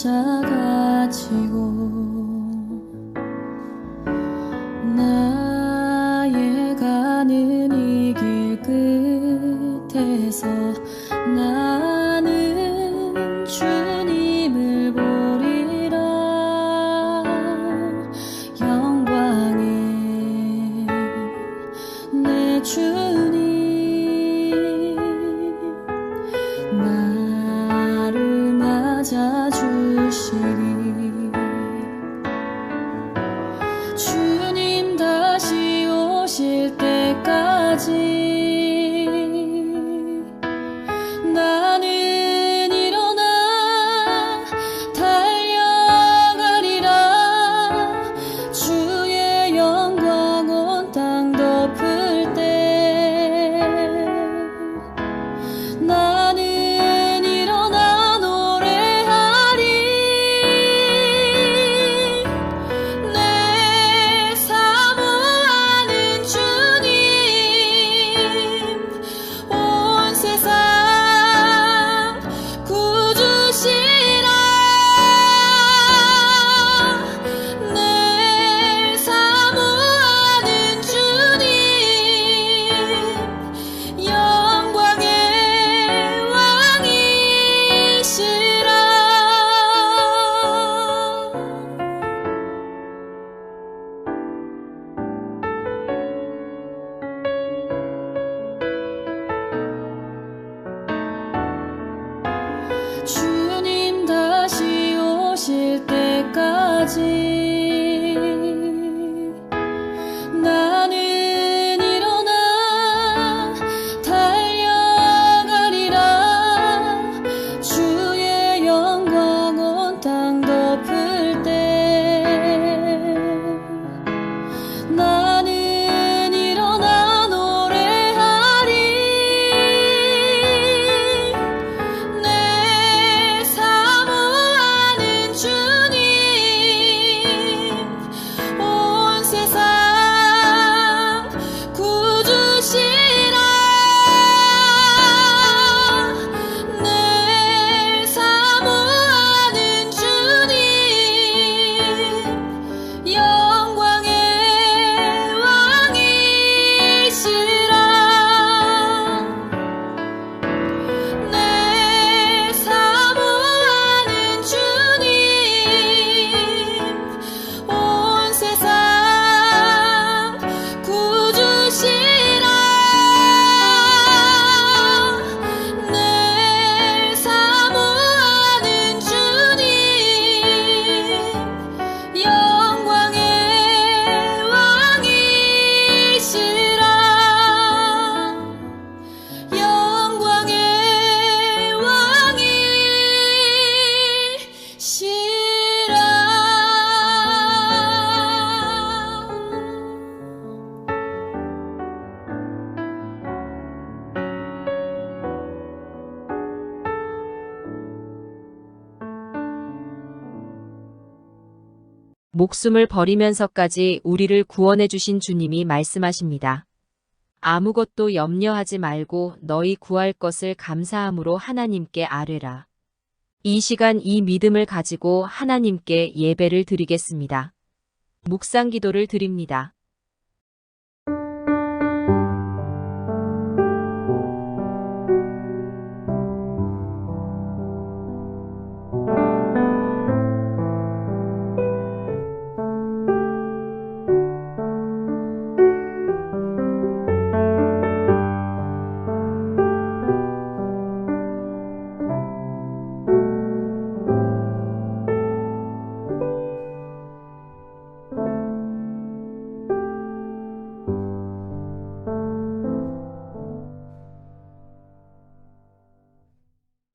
십자가 지고 목숨을 버리면서까지 우리를 구원해 주신 주님이 말씀하십니다. 아무것도 염려하지 말고 너희 구할 것을 감사함으로 하나님께 아뢰라. 이 시간 이 믿음을 가지고 하나님께 예배를 드리겠습니다. 묵상 기도를 드립니다.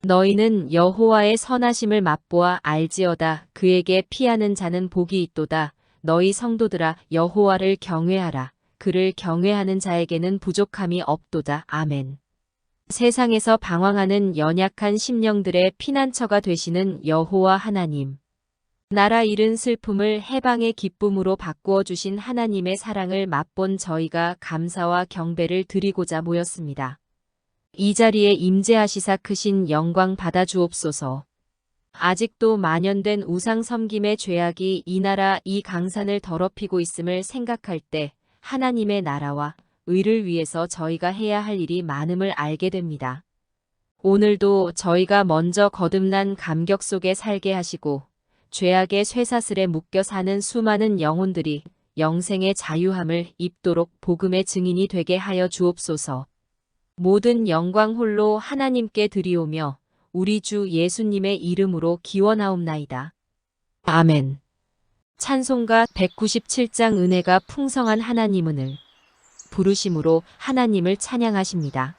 너희는 여호와의 선하심을 맛보아 알지어다. 그에게 피하는 자는 복이 있도다. 너희 성도들아 여호와를 경외하라. 그를 경외하는 자에게는 부족함이 없도다. 아멘. 세상에서 방황하는 연약한 심령들의 피난처가 되시는 여호와 하나님. 나라 잃은 슬픔을 해방의 기쁨으로 바꾸어 주신 하나님의 사랑을 맛본 저희가 감사와 경배를 드리고자 모였습니다. 이 자리에 임재하시사 크신 영광 받아 주옵소서. 아직도 만연된 우상 섬김의 죄악이 이 나라 이 강산을 더럽히고 있음을 생각할 때 하나님의 나라와 의를 위해서 저희가 해야 할 일이 많음을 알게 됩니다. 오늘도 저희가 먼저 거듭난 감격 속에 살게 하시고 죄악의 쇠사슬에 묶여 사는 수많은 영혼들이 영생의 자유함을 입도록 복음의 증인이 되게 하여 주옵소서. 모든 영광 홀로 하나님께 드리오며 우리 주 예수님의 이름으로 기원하옵나이다. 아멘. 찬송가 197장 은혜가 풍성한 하나님은을 부르심으로 하나님을 찬양하십니다.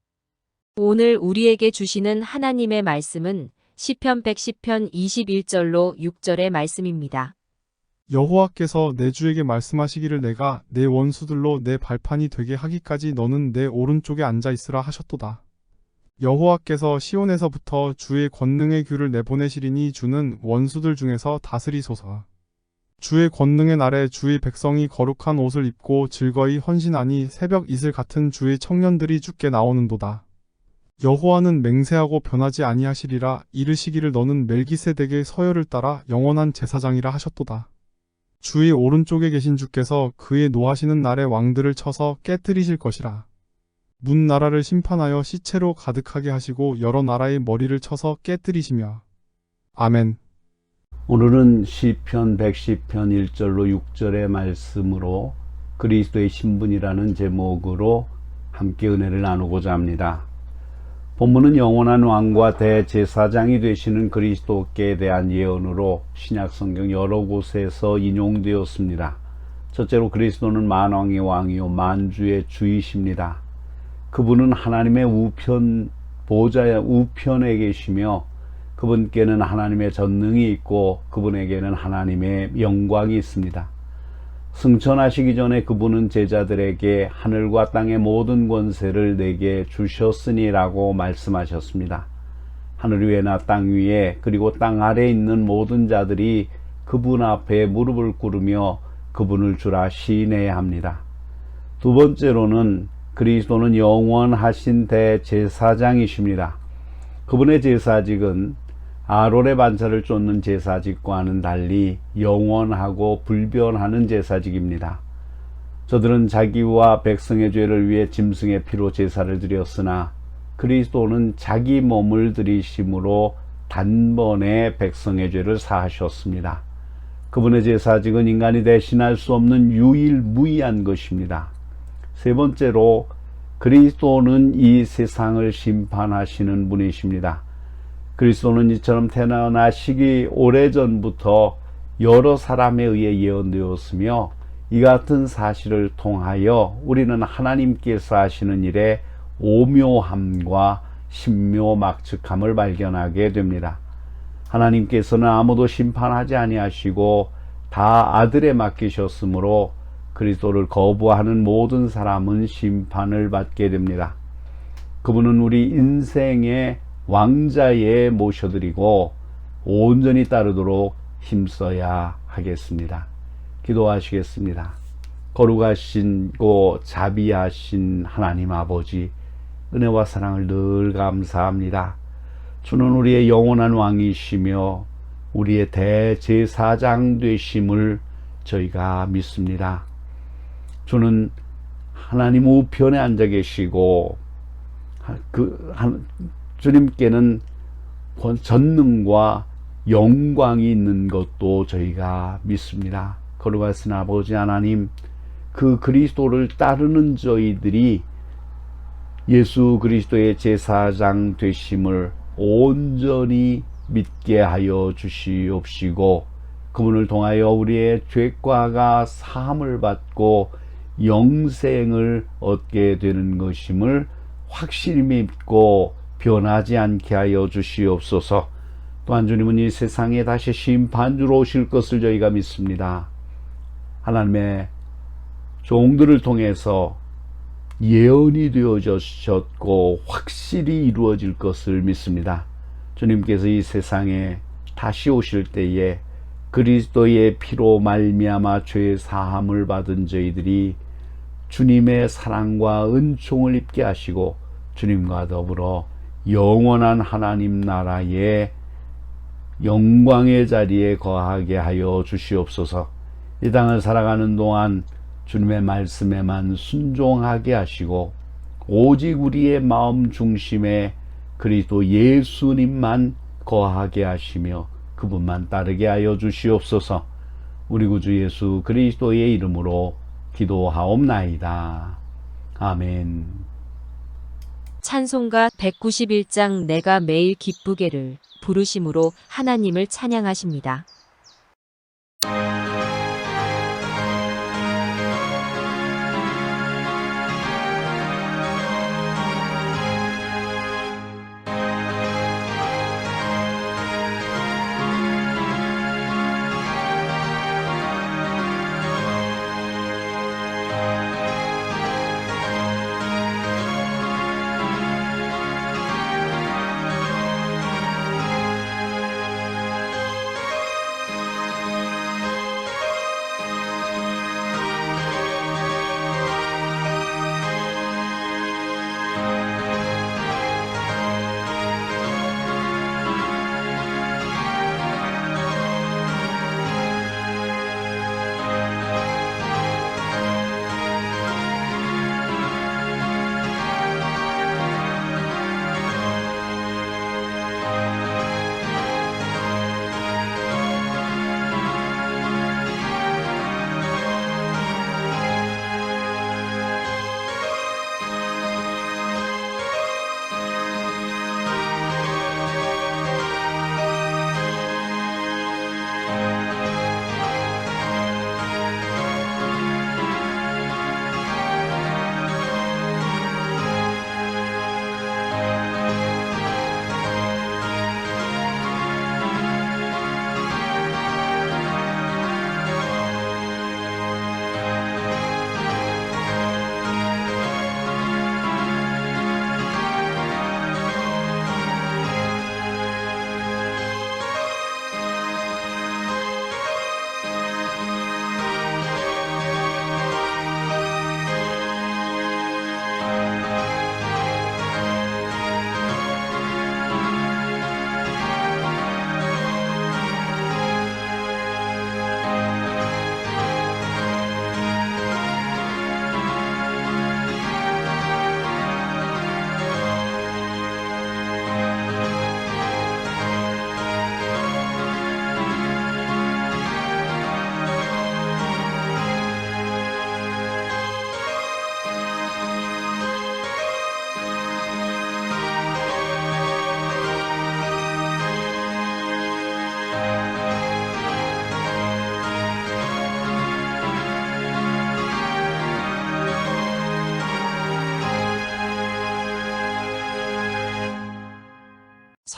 오늘 우리에게 주시는 하나님의 말씀은 시편 110편 21절로 6절의 말씀입니다. 여호와께서 내 주에게 말씀하시기를 내가 내 원수들로 내 발판이 되게 하기까지 너는 내 오른쪽에 앉아 있으라 하셨도다. 여호와께서 시온에서부터 주의 권능의 규를 내보내시리니 주는 원수들 중에서 다스리소서. 주의 권능의 날에 주의 백성이 거룩한 옷을 입고 즐거이 헌신하니 새벽 이슬 같은 주의 청년들이 죽게 나오는도다. 여호와는 맹세하고 변하지 아니하시리라 이르시기를 너는 멜기세덱의 서열을 따라 영원한 제사장이라 하셨도다. 주의 오른쪽에 계신 주께서 그의 노하시는 날에 왕들을 쳐서 깨뜨리실 것이라. 문 나라를 심판하여 시체로 가득하게 하시고 여러 나라의 머리를 쳐서 깨뜨리시며. 아멘. 오늘은 시편 110편 1절로 6절의 말씀으로 그리스도의 신분이라는 제목으로 함께 은혜를 나누고자 합니다. 본문은 영원한 왕과 대제사장이 되시는 그리스도께 대한 예언으로 신약 성경 여러 곳에서 인용되었습니다. 첫째로 그리스도는 만왕의 왕이요 만주의 주이십니다. 그분은 하나님의 우편 보좌의 우편에 계시며 그분께는 하나님의 전능이 있고 그분에게는 하나님의 영광이 있습니다. 승천하시기 전에 그분은 제자들에게 하늘과 땅의 모든 권세를 내게 주셨으니라고 말씀하셨습니다. 하늘 위에나 땅 위에 그리고 땅 아래에 있는 모든 자들이 그분 앞에 무릎을 꿇으며 그분을 주라 시인해야 합니다. 두 번째로는 그리스도는 영원하신 대제사장이십니다. 그분의 제사직은 아론의 반차를 쫓는 제사직과는 달리 영원하고 불변하는 제사직입니다. 저들은 자기와 백성의 죄를 위해 짐승의 피로 제사를 드렸으나 그리스도는 자기 몸을 들이심으로 단번에 백성의 죄를 사하셨습니다. 그분의 제사직은 인간이 대신할 수 없는 유일무이한 것입니다. 세 번째로 그리스도는 이 세상을 심판하시는 분이십니다. 그리스도는 이처럼 태어나시기 오래전부터 여러 사람에 의해 예언되었으며 이 같은 사실을 통하여 우리는 하나님께서 하시는 일에 오묘함과 신묘막측함을 발견하게 됩니다. 하나님께서는 아무도 심판하지 아니하시고 다 아들에 맡기셨으므로 그리스도를 거부하는 모든 사람은 심판을 받게 됩니다. 그분은 우리 인생의 왕자에 모셔드리고 온전히 따르도록 힘써야 하겠습니다. 기도하시겠습니다. 거룩하신고 자비하신 하나님 아버지 은혜와 사랑을 늘 감사합니다. 주는 우리의 영원한 왕이시며 우리의 대제사장 되심을 저희가 믿습니다. 주는 하나님 우편에 앉아 계시고 그 한, 주님께는 권- 전능과 영광이 있는 것도 저희가 믿습니다. 거룩하신 아버지 하나님, 그 그리스도를 따르는 저희들이 예수 그리스도의 제사장 되심을 온전히 믿게 하여 주시옵시고, 그분을 통하여 우리의 죄과가 사함을 받고 영생을 얻게 되는 것임을 확실히 믿고 변하지 않게 하여 주시옵소서. 또한 주님은 이 세상에 다시 심판주로 오실 것을 저희가 믿습니다. 하나님의 종들을 통해서 예언이 되어졌고 확실히 이루어질 것을 믿습니다. 주님께서 이 세상에 다시 오실 때에 그리스도의 피로 말미암아 죄 사함을 받은 저희들이 주님의 사랑과 은총을 입게 하시고 주님과 더불어 영원한 하나님 나라의 영광의 자리에 거하게 하여 주시옵소서. 이 땅을 살아가는 동안 주님의 말씀에만 순종하게 하시고 오직 우리의 마음 중심에 그리스도 예수님만 거하게 하시며 그분만 따르게 하여 주시옵소서. 우리 구주 예수 그리스도의 이름으로 기도하옵나이다. 아멘. 찬송가 191장 내가 매일 기쁘게를 부르심으로 하나님을 찬양하십니다.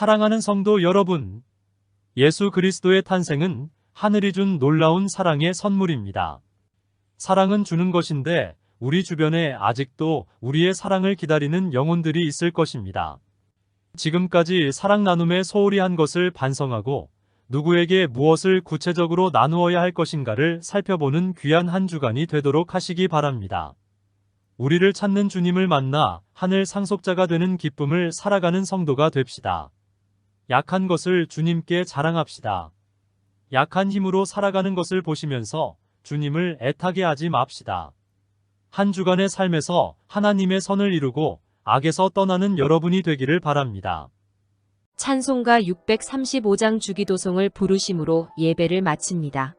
사랑하는 성도 여러분, 예수 그리스도의 탄생은 하늘이 준 놀라운 사랑의 선물입니다. 사랑은 주는 것인데 우리 주변에 아직도 우리의 사랑을 기다리는 영혼들이 있을 것입니다. 지금까지 사랑 나눔에 소홀히 한 것을 반성하고 누구에게 무엇을 구체적으로 나누어야 할 것인가를 살펴보는 귀한 한 주간이 되도록 하시기 바랍니다. 우리를 찾는 주님을 만나 하늘 상속자가 되는 기쁨을 살아가는 성도가 됩시다. 약한 것을 주님께 자랑합시다. 약한 힘으로 살아가는 것을 보시면서 주님을 애타게 하지 맙시다. 한 주간의 삶에서 하나님의 선을 이루고 악에서 떠나는 여러분이 되기를 바랍니다. 찬송가 635장 주기도송을 부르심으로 예배를 마칩니다.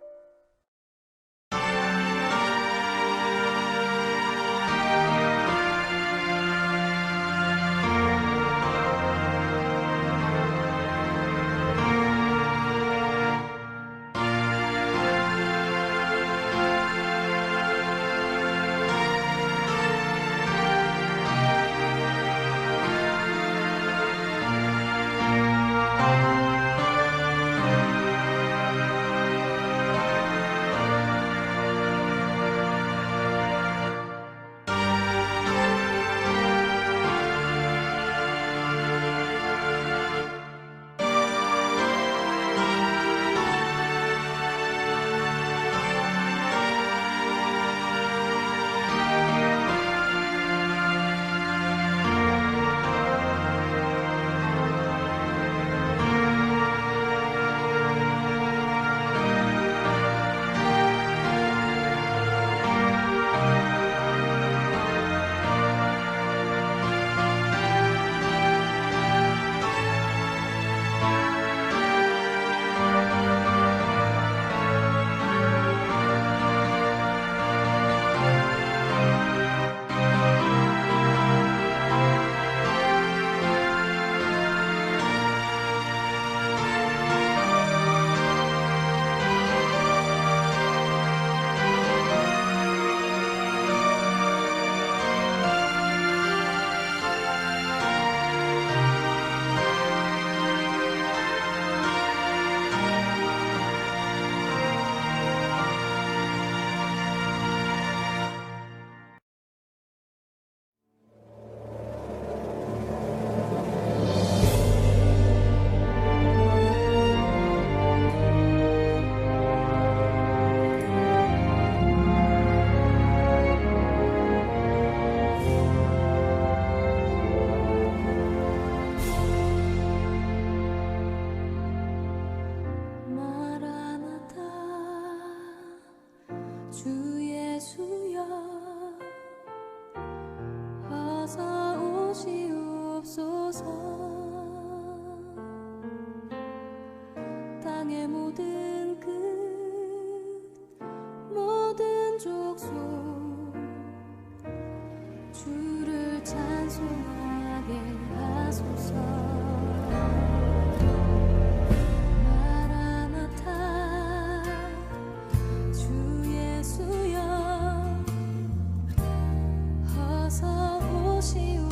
어서